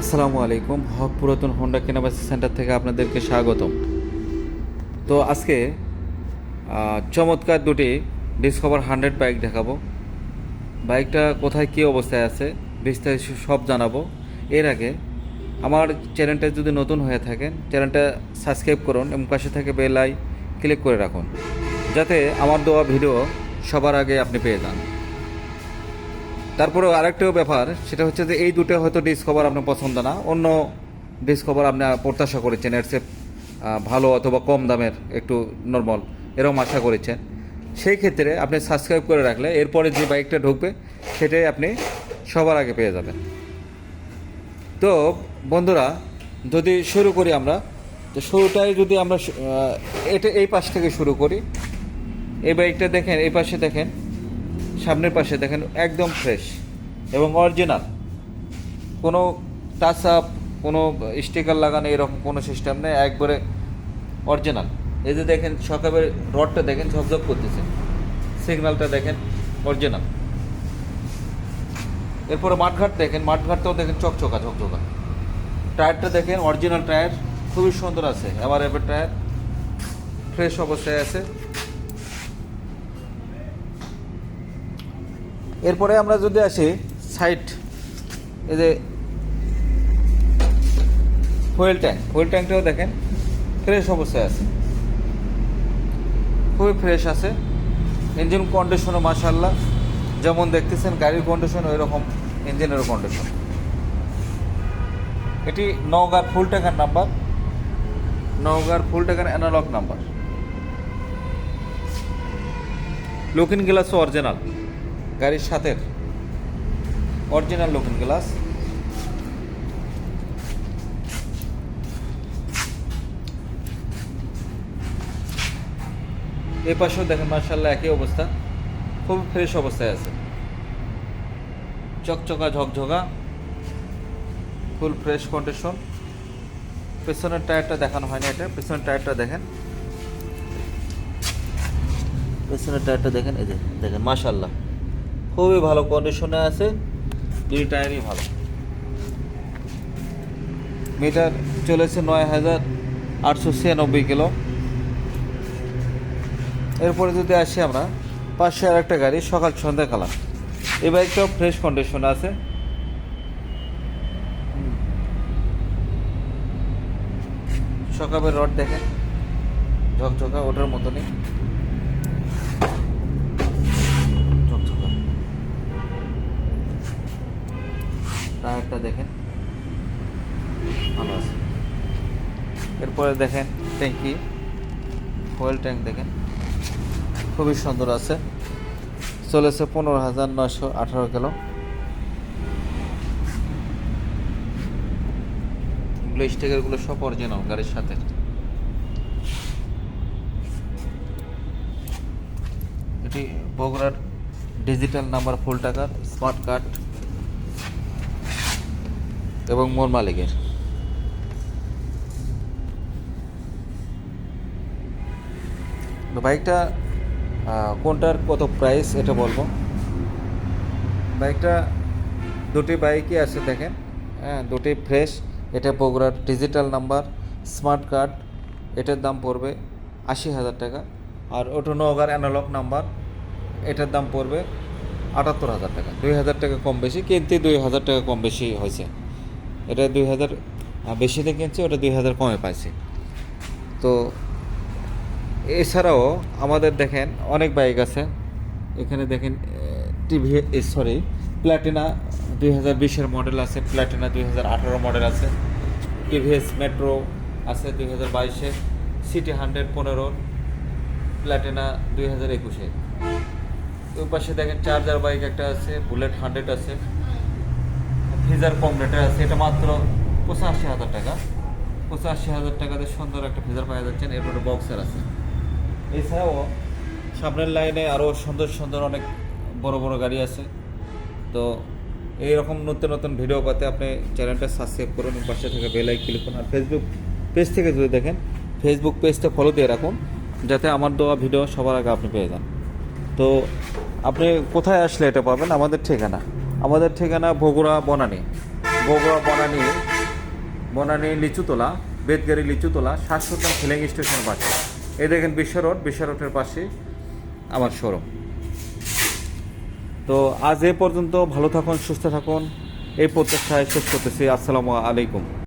আসসালামু আলাইকুম, হক পুরাতন হোন্ডা কেনাবাসি সেন্টার থেকে আপনাদেরকে স্বাগতম। তো আজকে চমৎকার দুটি ডিসকভার হান্ড্রেড বাইক দেখাবো। বাইকটা কোথায় কী অবস্থায় আছে, বিস্তারিত সব জানাব। এর আগে, আমার চ্যানেলটা যদি নতুন হয়ে থাকেন, চ্যানেলটা সাবস্ক্রাইব করুন এবং পাশে থেকে বেল আই ক্লিক করে রাখুন। যাতে আমার দেওয়া ভিডিও সবার আগে আপনি পেয়ে যান। তারপরেও আরেকটাও ব্যাপার, সেটা হচ্ছে যে এই দুটো হয়তো ডিসকভার আপনার পছন্দ না, অন্য ডিসকভার আপনি প্রত্যাশা করেছেন, এর চেয়ে ভালো অথবা কম দামের একটু নর্মাল এরকম আশা করেছেন। সেই ক্ষেত্রে আপনি সাবস্ক্রাইব করে রাখলে এরপরে যে বাইকটা ঢুকবে, সেটাই আপনি সবার আগে পেয়ে যাবেন। তো বন্ধুরা, যদি শুরু করি আমরা, তো শুরুটাই যদি আমরা এটা এই পাশ থেকে শুরু করি। এই বাইকটা দেখেন, এই পাশে দেখেন। সামনের পাশে দেখেন একদম ফ্রেশ এবং অরিজিনাল কোনো টাচ আপ কোনো স্টিকার লাগানো এরকম কোনো সিস্টেম নেই, একবারে অরিজিনাল এই যে দেখেন, সকালের রডটা দেখেন, ঝকঝক করতেছে। সিগন্যালটা দেখেন অরিজিনাল এরপরে মাঠঘাট দেখেন, মাঠঘাটটাও দেখেন চকচকা, ঝকঝকা। টায়ারটা দেখেন অরিজিনাল টায়ার খুবই সুন্দর আছে এবার টায়ার ফ্রেশ অবস্থায় আছে। এরপরে আমরা যদি আসি সাইড এই যে হুইল ট্যাঙ্ক হুইল ট্যাঙ্কটাও দেখেন ফ্রেশ অবস্থায় আছে। খুবই ফ্রেশ আছে। ইঞ্জিন কন্ডিশনও মাশাল্লাহ যেমন দেখতেছেন, গাড়ির কন্ডিশন ওই রকম ইঞ্জিনেরও কন্ডিশন এটি নওগাঁর ফুল টাকার নাম্বার নওগাঁর ফুল টাকার অ্যানালগ নাম্বার লুকিং গ্লাসও অরিজিনাল গাড়ির সাথে অরিজিনাল লুকিং গ্লাস এই পাশেও দেখেন মার্শাল্লাহ একই অবস্থা। খুব ফ্রেশ অবস্থায় আছে। চকচকা, ঝকঝকা। ফুল ফ্রেশ কন্ডিশন পেছনের টায়ারটা দেখানো হয়নি এটা। পেছনের টায়ারটা দেখেন। পেছনের টায়ারটা দেখেন, এই যে দেখেন মাশাল্লাহ খুবই ভালো কন্ডিশনে আছে, দুই টায়ারই ভালো। মিটার চলেছে নয় হাজার আটশো ছিয়ানব্বই কিলো। এরপরে যদি আসি আমরা পাশে আর একটা গাড়ি, সকাল সন্ধ্যা কালাম এই বাইকটাও ফ্রেশ কন্ডিশনে আছে। সকালের রড দেখেন, ঝকঝকা ওটার মতনই। টায়ারটা দেখেন। ভালো আছে। এরপরে দেখেন ট্যাঙ্কি ফুয়েল ট্যাঙ্ক দেখেন। খুবই সুন্দর আছে। চলেছে পনেরো হাজার নশো আঠারো কিলো। এগুলো স্টিকারগুলো সব অরিজিনাল গাড়ির সাথে। এটি বগুড়ার ডিজিটাল নাম্বার ফুল টাকার স্মার্ট কার্ড এবং মোর মালিকের। বাইকটা কোনটার কত প্রাইস এটা বলব? বাইকটা দুটি বাইকই আছে দেখেন। হ্যাঁ দুটি ফ্রেশ এটা বগুড়ার ডিজিটাল নাম্বার স্মার্ট কার্ড এটার দাম পড়বে আশি হাজার টাকা। আর ওটো নগার অ্যানালগ নাম্বার এটার দাম পড়বে আটাত্তর হাজার টাকা। দুই হাজার টাকা কম বেশি, কিনতে দুই হাজার টাকা কম বেশি হয়েছে। এটা দুই হাজার আহ, বেশিতে কিনছে ওটা দুই হাজার কমে পাইছে। তো এছাড়াও আমাদের দেখেন অনেক বাইক আছে। এখানে দেখেন টিভি সরি প্ল্যাটিনা দুই হাজার বিশের মডেল আছে প্ল্যাটিনা দুই হাজার আঠারো মডেল আছে টিভিএস মেট্রো আছে দুই হাজার বাইশে সিটি হান্ড্রেড পনেরো প্ল্যাটিনা দুই হাজার একুশে। ওই পাশে দেখেন চার্জার বাইক একটা আছে বুলেট হান্ড্রেড আছে। ফিজার কম রেটের আছে, এটা মাত্র পঁচাশি হাজার টাকা। পঁচাশি হাজার টাকাতে সুন্দর একটা ফিজার পাওয়া যাচ্ছেন এরপরে বক্সার আছে। এছাড়াও সামনের লাইনে আরও সুন্দর সুন্দর অনেক বড় বড় গাড়ি আছে। তো এইরকম নতুন নতুন ভিডিও পাতে আপনি চ্যানেলটা সাবস্ক্রাইব করুন পাশে থেকে বেল আইকন ক্লিক করুন, আর ফেসবুক পেজ থেকে যদি দেখেন ফেসবুক পেজটা ফলো দিয়ে রাখুন, যাতে আমার দেওয়া ভিডিও সবার আগে আপনি পেয়ে যান। তো আপনি কোথায় আসলে এটা পাবেন? আমাদের ঠিকানা। আমাদের ঠিকানা বগুড়া বনানী। বগুড়া বনানী বনানী লিচুতলা বেদগাড়ি লিচুতলা শাশ্বতন ফিলিং স্টেশন পাশে। এই দেখেন বিশ্ব রোড, বিশ্ব রোডের পাশে আমার শোরুম তো আজ এ পর্যন্ত ভালো থাকুন, সুস্থ থাকুন। এই প্রত্যাশায় শেষ করতেছি। আসসালামু আলাইকুম।